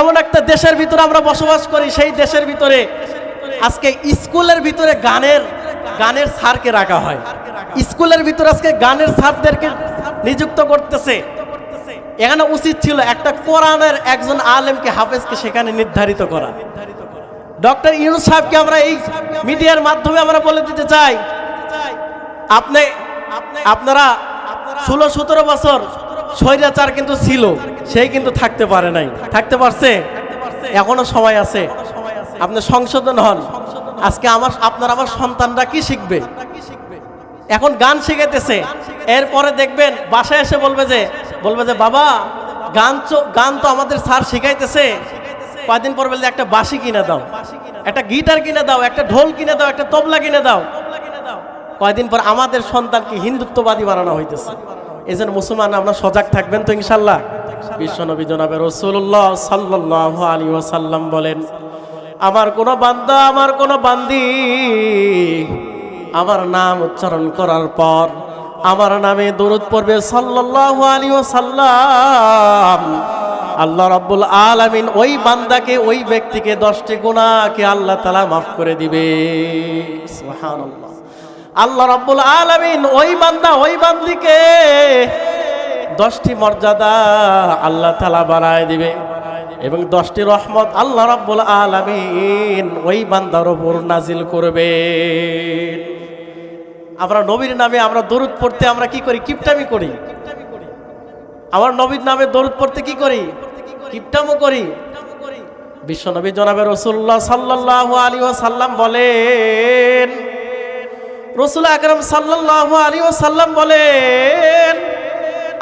এমন একটা দেশের ভিতরে আমরা বসবাস করি, সেই দেশের ভিতরে আজকে স্কুলের ভিতরে গানের গানের স্যারকে রাখা হয়। স্কুলের ভিতরে আজকে গানের স্যারদেরকে নিযুক্ত করতেছে। এখানে উচিত ছিল একটা কোরআনের একজন আলেমকে হাফেজকে সেখানে নির্ধারিত করা। ডক্টর ইউনুস সাহেবকে আমরা এই মিডিয়ার মাধ্যমে আমরা বলে দিতে চাই, আপনি, আপনারা ষোলো সতেরো বছর স্বৈরাচার কিন্তু ছিল, সেই কিন্তু থাকতে পারে নাই। থাকতে পারছে? এখনও সময় আছে। আপনি সংশোধন হন। আজকে আমার, আপনার আমার সন্তানরা কি শিখবে? এখন গান শিখাইতেছে। এরপরে দেখবেন, বাসায় এসে বলবে যে বলবে যে, বাবা, গান গান তো আমাদের স্যার শিখাইতেছে। কয়দিন পর বলবে, একটা বাঁশি কিনে দাও। একটা গিটার কিনে দাও, একটা ঢোল কিনে দাও, একটা তবলা কিনে দাও। কয়দিন পর আমাদের সন্তানকে হিন্দুত্ববাদী বানানো হইতেছে। এই জন্য মুসলমান, আমরা সজাগ থাকবেন তো ইনশাল্লাহ বিশ্বনবী জনাবে রসুল্লাহ সাল্লাহ আলী ওয়াসাল্লাম বলেন, আমার কোনো বান্দা, আমার কোনো বান্দি, আমার নাম উচ্চারণ করার পর, আমার নামে দরুদ পড়বে সাল্লাহ আলী ওয়াসাল্লাম। আল্লাহ রাব্বুল আলামিন ওই বান্দাকে, ওই ব্যক্তিকে দশটি গুণাকে আল্লাহ তালা মাফ করে দিবে। সুবহানাল্লাহ। আল্লাহ রাব্বুল আলামিন ওই বান্দা, ওই বান্দিকে দশটি মর্যাদা আল্লাহ তালা বানায় দিবে এবং দশটি রহমত আল্লাহ রাব্বুল আলামিন ওই বান্দার ওপর নাজিল করবে। আমরা নবীর নামে আমরা দরুদ পড়তে আমরা কি করি? কিপটামি করি। আমার নবীর নামে দরুদ পড়তে কি করি? কিপটামো করি। বিশ্বনবী জনাবে রসুল্লাহ সাল্লাহ আলী সাল্লাম বলেন রসুল আকরম সাল্লাহ আলী ও সাল্লাম বলেন,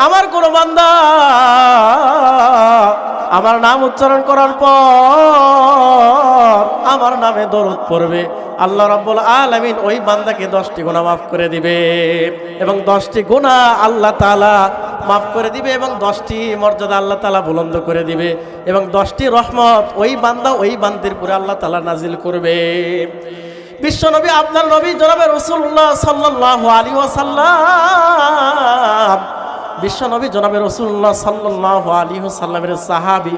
আমার কোন বান্দা আমার নাম উচ্চারণ করার পর আমার নামে দরুদ পড়বে। আল্লাহ রাব্বুল আলামিন ওই বান্দাকে দশটি গুণা মাফ করে দিবে এবং দশটি গুণা আল্লাহ তাআলা মাফ করে দিবে এবং দশটি মর্যাদা আল্লাহ তালা বুলন্দ করে দিবে এবং দশটি রহমত ওই বান্দা ওই বান্দির পুরে আল্লাহ তালা নাজিল করবে। বিশ্বনবী আপনার নবী জনাবে রসুল্লাহ সাল্লাহ আলী ওয়াসাল্লাম। বিশ্বনবী জনাবে রসুল্লাহ সাল্লাহ আলী সাল্লামের সাহাবি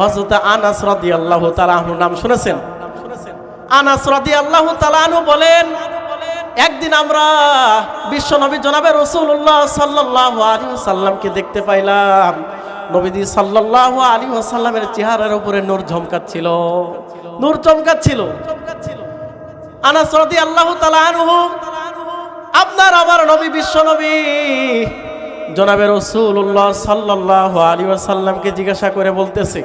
হজরত আনাস রাদি আল্লাহ তালাহুর নাম শুনেছেন? আনাস রাদি আল্লাহ বলেন, একদিন আমরা বিশ্বনবী জনাবে রসুল্লাহ সাল্লাহ আলী সাল্লামকে দেখতে পাইলাম। নবীজি সাল্লাহ আলী চেহারার উপরে নূর ঝমকাচ্ছিল। নূর চমকাচ্ছিল চমকাচ্ছিল আনাস রাদিয়াল্লাহু তাআলা আনহু, আপনার আমার নবী, বিশ্ব নবী, জনাবে রাসূলুল্লাহ সাল্লাল্লাহু আলাইহি ওয়াসাল্লামকে জিজ্ঞাসা করে বলতেছে,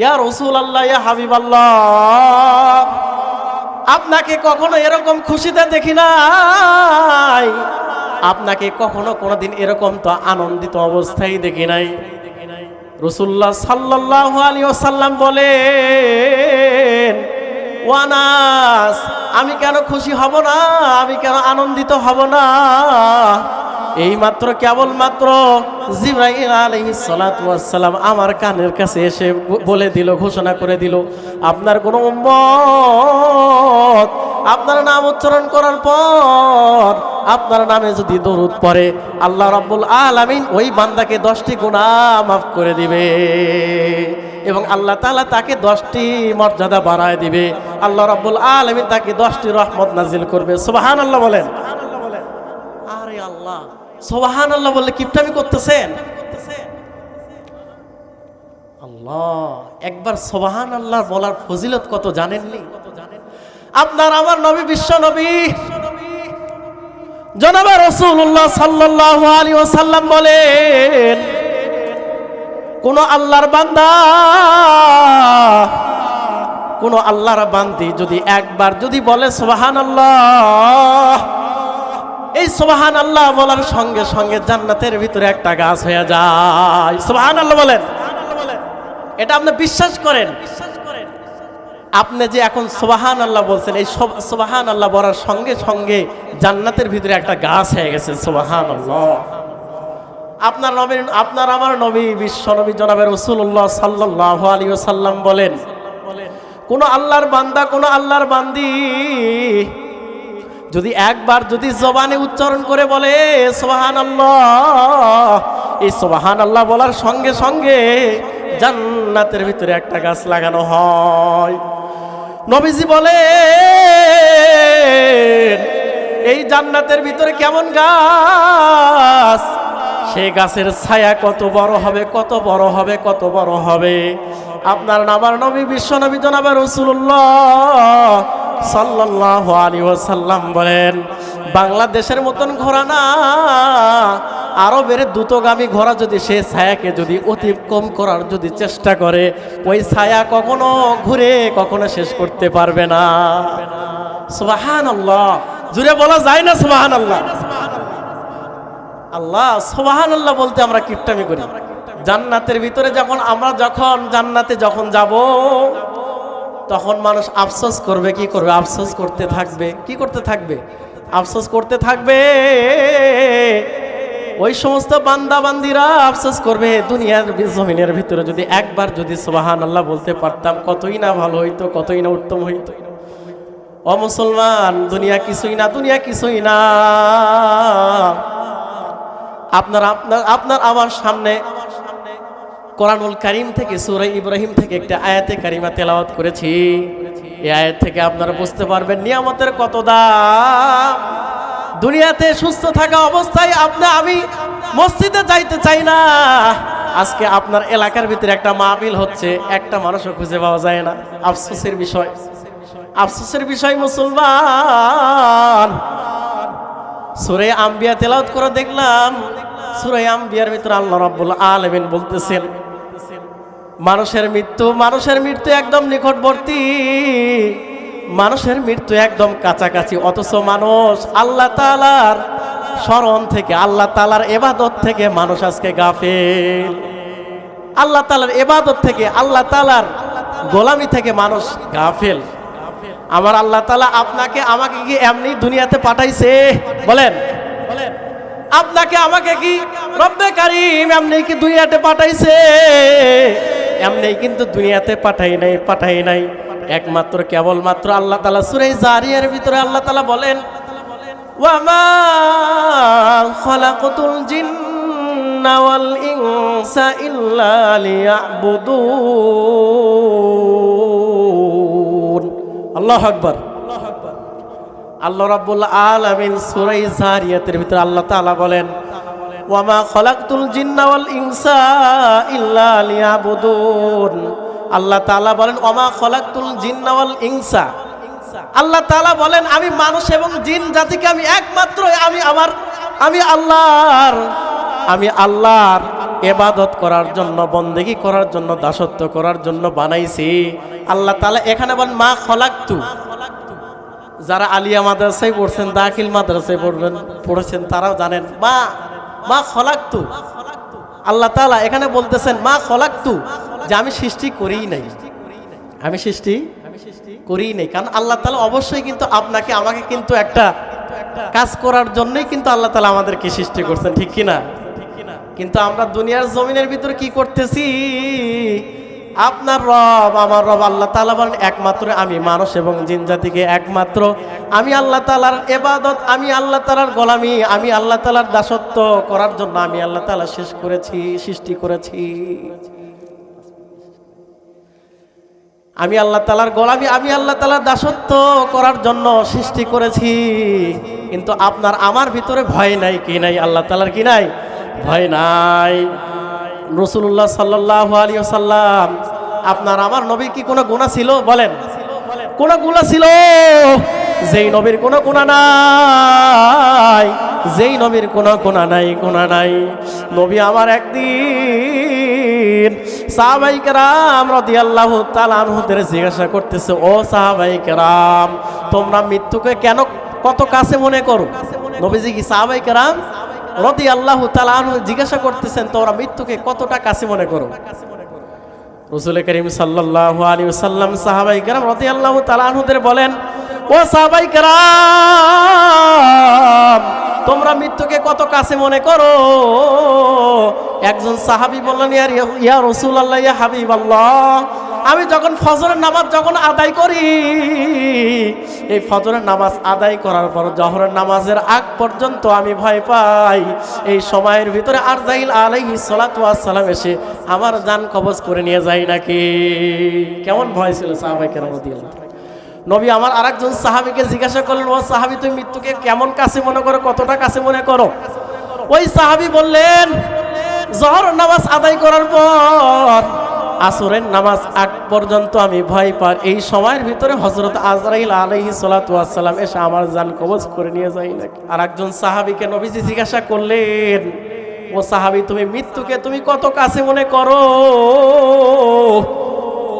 ইয়া রাসূলুল্লাহ, ইয়া হাবিবাল্লাহ, আপনাকে কখনো এরকম খুশিতে দেখি নাই? আপনাকে কখনো কোনোদিন এরকম তো আনন্দিত অবস্থায় দেখি নাই? রসুল্লাহ সাল্লাল্লাহু আলাইহি ওয়াসাল্লাম বলেন ওয়ানাস, আমি কেন খুশি হব না? আমি কেন আনন্দিত হব না? এই মাত্র কেবলমাত্র আলাইহিস সালাতু ওয়াসসালাম আমার কানের কাছে এসে বলে দিল, ঘোষণা করে দিল, আপনার কোনো উম্মত আপনার নাম উচ্চারণ করার পর আপনার নামে যদি দরুদ পড়ে, আল্লাহ রাব্বুল আলামিন ওই বান্দাকে দশটি গুনাহ মাফ করে দিবে এবং আল্লাহ তাআলা তাকে দশটি মর্যাদা বাড়ায় দিবে। আল্লাহ রাব্বুল আলামিন তাকে দশটি রহমত নাজিল করবে। সুবহানাল্লাহ বলেন। আরে আল্লাহ, সুবহানাল্লাহ বললে কিপটামি করতেছেন? আল্লাহ, একবার সোবাহান আল্লাহ বলার ফজিলত কত জানেননি আপনার আমার নবী, বিশ্ব নবী। জনাবে রসুল্লাহ সাল্লাল্লাহু আলাইহি ওয়াসাল্লাম বলেন, কোন আল্লাহর বান্দা কোন আল্লাহর বান্দি যদি একবার যদি বলে সোহান আল্লাহ এই সোবাহান আল্লাহ বলার সঙ্গে সঙ্গে জান্নাতের ভিতরে একটা গাছ হয়ে যায়। সোবাহান আল্লাহ বলেন। এটা আপনি বিশ্বাস করেন। আপনি যে এখন সোবাহান আল্লাহ বলছেন, এই সোবাহান আল্লাহ বলার সঙ্গে সঙ্গে জান্নাতের ভিতরে একটা গাছ হয়ে গেছে। সোবাহান আল্লাহ আপনার নবীর, আপনার আমার নবী, বিশ্ব নবী জনাবের রসুল্লাহ সাল্লাহ আলী সাল্লাম বলেন কোন আল্লাহর বান্দা, কোন আল্লাহর বান্দি। যদি একবার যদি জবানে উচ্চারণ করে বলে সোহান আল্লাহ এই সোহান আল্লাহ বলার সঙ্গে সঙ্গে জান্নাতের ভিতরে একটা গাছ লাগানো হয়। নবীজি বলে এই জান্নাতের ভিতরে কেমন গাছ? সে গাছের ছায়া কত বড় হবে, কত বড় হবে, কত বড় হবে? আপনার নামার নবী, বিশ্ব নবী জনাবার রসুল্লাহ সাল্লাহ বলেন, বাংলাদেশের মতন ঘোরা না, আরবের দ্রুতগামী ঘোড়া যদি সে ছায়াকে যদি অতিক্রম করার যদি চেষ্টা করে, ওই ছায়া কখনো ঘুরে, কখনো শেষ করতে পারবে না। সুবাহান আল্লাহ জুড়ে বলা যায় না সুবাহান আল্লাহ আল্লাহ সুবাহান আল্লাহ বলতে আমরা কিপটামি করি। জান্নাতের ভিতরে যখন আমরা যখন জান্নাতে যখন যাব, তখন মানুষ আফসোস করবে, কি করবে? আফসোস করতে থাকবে। কি করতে থাকবে? আফসোস করতে থাকবে। ওই সমস্ত বান্দা বান্দিরা আফসোস করবে, দুনিয়ার জমিনের ভিতরে যদি একবার যদি সুবাহান আল্লাহ বলতে পারতাম, কতই না ভালো হইতো, কতই না উত্তম হইতো। ও মুসলমান, দুনিয়া কিছুই না, দুনিয়া কিছুই না। আপনার আপনার আপনার আমার সামনে কোরআনুল কারিম থেকে, সুরা ইব্রাহিম থেকে একটা আয়াতে কারিমা তেলাওয়াত করেছি। এই আয়াত থেকে আপনারা বুঝতে পারবেন নিয়ামতের কত দাম। দুনিয়াতে সুস্থ থাকা অবস্থায় আপনি আমি মসজিদে যাইতে চাই না। আজকে আপনার এলাকার ভিতরে একটা মাহফিল হচ্ছে, একটা মানুষও খুঁজে পাওয়া যায় না। আফসোসের বিষয়। আফসোসের বিষয় মুসলমান। সুরে আম্বিয়া তেলাওত করে দেখলাম, সুরে আম্বিয়ার ভিতরে আল্লাহ রাব্বুল আলামিন বলতেছেন মানুষের মৃত্যু মানুষের মৃত্যু একদম নিকটবর্তী। মানুষের মৃত্যু একদম কাছাকাছি, অথচ মানুষ আল্লাহ তালার স্মরণ থেকে, আল্লাহ তালার এবাদত থেকে মানুষ আজকে গাফেল। আল্লাহ তালার এবাদত থেকে, আল্লাহ তালার গোলামি থেকে মানুষ গাফেল। আমার আল্লাহ তালা আপনাকে, আমাকে কি এমনি দুনিয়াতে পাঠাইছে? বলেন। আপনাকে আমাকে কি রব্বে কারিম এমনি কি দুনিয়াতে পাঠাইছে? এমনি কিন্তু দুনিয়াতে পাঠাই নাই পাঠাই নাই। একমাত্র, কেবলমাত্র আল্লাহ তালা সুরাই জারিয়ার ভিতরে আল্লাহ তালা বলেন আল্লাহ আকবার। আল্লাহ রাব্বুল আলামিন সূরা জারিয়াতের ভিতরে আল্লাহ তাআলা বলেন ওয়ামা খলাকতুল জিন্না ওয়াল ইনসা ইল্লা লিয়াবুদুন। আল্লাহ তাআলা বলেন, ওয়ামা খলাকতুল জিন্না ওয়াল ইনসা। আল্লাহ তাআলা বলেন, আমি মানুষ এবং জিন জাতিকে আমি একমাত্র, আমি আমার, আমি আল্লাহর আমি আল্লাহর এবাদত করার জন্য, বন্দেগি করার জন্য, দাসত্ব করার জন্য বানাইছি। আল্লাহ তাআলা এখানে বলেন, মা খলাকতু। যারা আলিয়া মাদ্রাসায় পড়ছেন, দাখিল মাদ্রাসায় পড়বেন, পড়েছেন, তারাও জানেন, মা মা খলাক্তু। আল্লাহ তালা এখানে বলতেছেন, মা খলাক্তু। যে আমি সৃষ্টি করিই নাই। আমি সৃষ্টি করিই নাই। কারণ আল্লাহ তালা অবশ্যই কিন্তু আপনাকে, আমাকে কিন্তু একটা কাজ করার জন্যই কিন্তু আল্লাহ তালা আমাদেরকে সৃষ্টি করছেন, ঠিক কিনা? কিন্তু আমরা দুনিয়ার জমিনের ভিতরে কি করতেছি? আপনার রব, আমার রব, আল্লাহ তালা বলেন, একমাত্র আমি মানুষ এবং জিন জাতিকে একমাত্র। আমি আল্লাহ তালার এবাদত আমি আল্লাহ তালার গোলামি, আমি আল্লাহ তালার দাসত্ব করার জন্য আমি আল্লাহ তালা শেষ করেছি, সৃষ্টি করেছি। আমি আল্লাহ তালার গোলামি, আমি আল্লাহ তালার দাসত্ব করার জন্য সৃষ্টি করেছি। কিন্তু আপনার আমার ভিতরে ভয় নাই, কি নাই? আল্লাহ তালার কি নাই? ভয় নাই। রসুল্লাহ সাল্লাহ আলী সাল্লাম আপনার আমার নবীর কি কোনো গুণা ছিল? বলেন। কোন গুণা ছিল? যেই নবীর কোনো গুণা নাই, যেই নবীর কোনো গুণা নাই গুণা নাই। নবী আমার একদিন সাহাবাই কেরাম রদি আল্লাহ তালানহুদের জিজ্ঞাসা করতেছে, ও সাহাবাই কেরাম, তোমরা মৃত্যুকে কেন কত কাছে মনে করো? নবীজি কি সাহাবাই কেরাম রদি আল্লাহ তালানহু জিজ্ঞাসা করতেছেন, তোমরা মৃত্যুকে কতটা কাছে মনে করো? রসুল করিম সাল্লাহ আলী সাল্লাম সাহাবাই কেরাম রতি আল্লাহ তালানহুদের বলেন, ও সাহাবাই কেরাম, তোমরা মৃত্যুকে কত কাছে মনে করো? একজন সাহাবি বললেন ইয়ার ইয়া রসুল আল্লাহ ইয়া হাবিব আল্লাহ আমি যখন ফজরের নামাজ যখন আদায় করি, এই ফজরের নামাজ আদায় করার পর জহরের নামাজের আগ পর্যন্ত আমি ভয় পাই। এই সময়ের ভিতরে আর জাইল আলাইহি সালাম এসে আমার জান কবজ করে নিয়ে যায় নাকি? কেমন ভয় ছিল সাহাবাই কেন নবী আমার আরেকজন সাহাবিকে জিজ্ঞাসা করলেন, ও সাহাবি, তুমি মৃত্যুকে কেমন কাছে মনে করো? কতটা কাছে মনে করো? ওই সাহাবি বললেন জহর নামাজ আদায় করার পর আসরের নামাজ আগ পর্যন্ত আমি ভয় পাই। এই সময়ের ভিতরে হজরত আজরাইল আলহি সালাতাম এসে আমার জান কবজ করে নিয়ে যাই নাকি? আর একজন সাহাবিকে নবীজি জিজ্ঞাসা করলেন, ও সাহাবি, তুমি মৃত্যুকে তুমি কত কাছে মনে করো?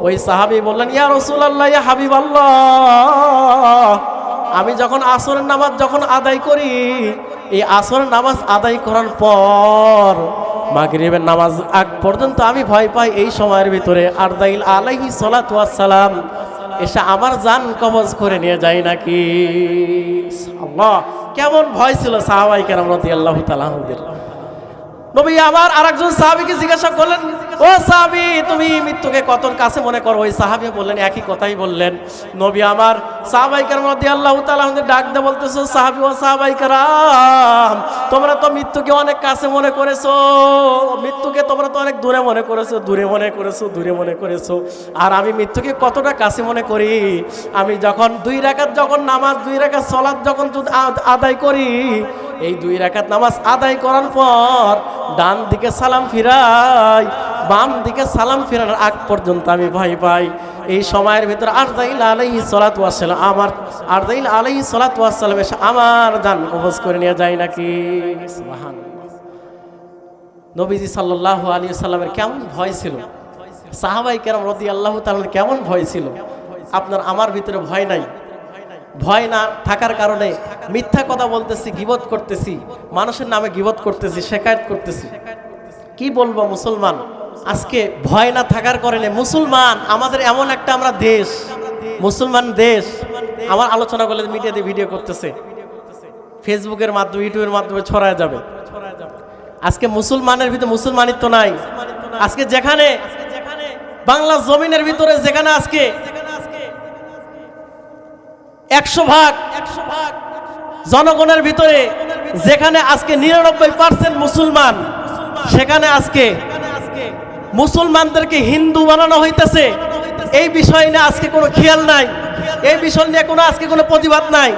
ওই সাহাবি বললেন, ইয়া রসুল্লাহ ইয়া হাবিব আল্লাহ আমি যখন আসরের নামাজ যখন আদায় করি, এই আসরের নামাজ আদায় করার পর মাগরিবের নামাজ আগ পর্যন্ত আমি ভয় পাই এই সময়ের ভিতরে। আর দাইল আলাইহি সালাম এসে আমার জান কবজ করে নিয়ে যায় নাকি? আল্লাহ কেমন ভয় ছিল সাহাবাই কেরাম রাদিয়াল্লাহু আল্লাহ তালাহদের নবী আমার আরেকজন সাহাবিকে জিজ্ঞাসা করলেন ও সাহাবি, তুমি মৃত্যুকে কত কাছে মনে করো? ওই সাহাবি বললেন, একই কথাই বললেন। নবী আমার সাহাবাইকার মধ্যে আল্লাহ আমাদের ডাক দিয়ে বলতেছো, সাহাবি ও সাহাবাইকারাম তোমরা তো মৃত্যুকে অনেক কাছে মনে করেছ। মৃত্যুকে তোমরা তো অনেক দূরে মনে করেছ, দূরে মনে করেছ, দূরে মনে করেছ। আর আমি মৃত্যুকে কতটা কাছে মনে করি? আমি যখন দুই রাকাত যখন নামাজ, দুই রাকাত সলাৎ যখন আদায় করি এই দুই রাকাত নামাজ আদায় করার পর ডান দিকে সালাম ফিরাই, বাম দিকে সালাম ফিরানোর আগ পর্যন্ত আমি ভয় পাই। এই সময়ের ভিতরে আরদাইল আলাইহি সালাতু ওয়াসসালাম আমার আরদাইল আলাইহি সালাতু ওয়াসসালাম এসে আমার জান কবজ করে নিয়ে যায় নাকি? নবীজি সাল্লাল্লাহু আলাইহি সাল্লামের কেমন ভয় ছিল? সাহাবাই কেরাম রদি আল্লাহ তাআলার কেমন ভয় ছিল? আপনার আমার ভিতরে ভয় নাই। ভয় না থাকার কারণে মিথ্যা কথা বলতেছি, গিবত করতেছি, মানুষের নামে গিবত করতেছি শেখায়ত করতেছি। কি বলব মুসলমান? আজকে ভয় না থাকার কারণে মুসলমান আমাদের এমন একটা আমরা দেশ, মুসলমান দেশ। আমার আলোচনা করলে মিডিয়াতে ভিডিও করতেছে। ফেসবুকের মাধ্যমে, ইউটিউবের মাধ্যমে ছড়ায় যাবে। আজকে মুসলমানের ভিতরে মুসলমানিত্ব নাই। আজকে যেখানে বাংলা জমিনের ভিতরে, যেখানে আজকে একশো ভাগ। একশো ভাগ জনগণের ভিতরে যেখানে আজকে নিরানব্বই পার্সেন্ট মুসলমান, সেখানে আজকে মুসলমানদেরকে হিন্দু বানানো হইতেছে। এই বিষয় নিয়ে আজকে কোনো খেয়াল নাই। এই বিষয় নিয়ে কোনো আজকে কোনো প্রতিবাদ নাই।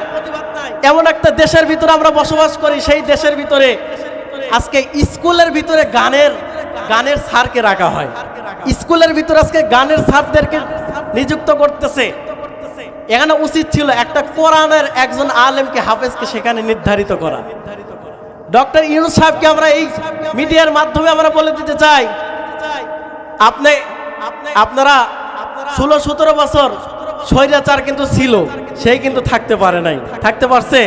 এমন একটা দেশের ভিতরে আমরা বসবাস করি, সেই দেশের ভিতরে আজকে স্কুলের ভিতরে গানের গানের স্যারকে রাখা হয়। স্কুলের ভিতরে আজকে গানের স্যারদেরকে নিযুক্ত করতেছে। এখানে উচিত ছিল একটা কোরআনের একজন আলেমকে হাফেজকে সেখানে নির্ধারিত করা। ডক্টর ইউনুস সাহেবকে আমরা এই মিডিয়ার মাধ্যমে আমরা বলে দিতে চাই, আপনি, আপনারা ষোলো, সতেরো বছর স্বৈরাচার কিন্তু ছিল, সেই কিন্তু থাকতে পারে নাই। থাকতে পারছে?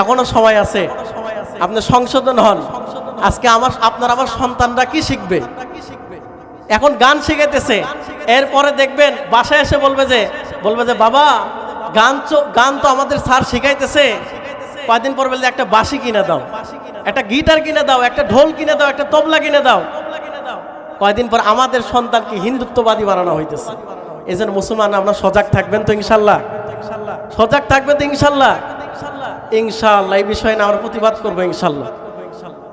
এখনও সময় আছে। আপনি সংশোধন হন। আজকে আমার, আপনার আমার সন্তানরা কি শিখবে? এখন গান শিখাইতেছে। এরপরে দেখবেন বাসায় এসে বলবে যে বলবে যে, বাবা, গান গান তো আমাদের স্যার শিখাইতেছে। কয়দিন পর বললে, একটা বাঁশি কিনে দাও, একটা গিটার কিনে দাও, একটা ঢোল কিনে দাও, একটা তবলা কিনে দাও। কয়দিন পর আমাদের সন্তানকে হিন্দুত্ববাদী বানানো হইতেছে? এই জন্য মুসলমান আমরা সজাগ থাকবেন তো ইনশাল্লাহ? সজাগ থাকবেন তো ইনশাল্লাহ? ইনশাল্লাহ, এই বিষয়ে আমরা প্রতিবাদ করব ইনশাল্লাহ।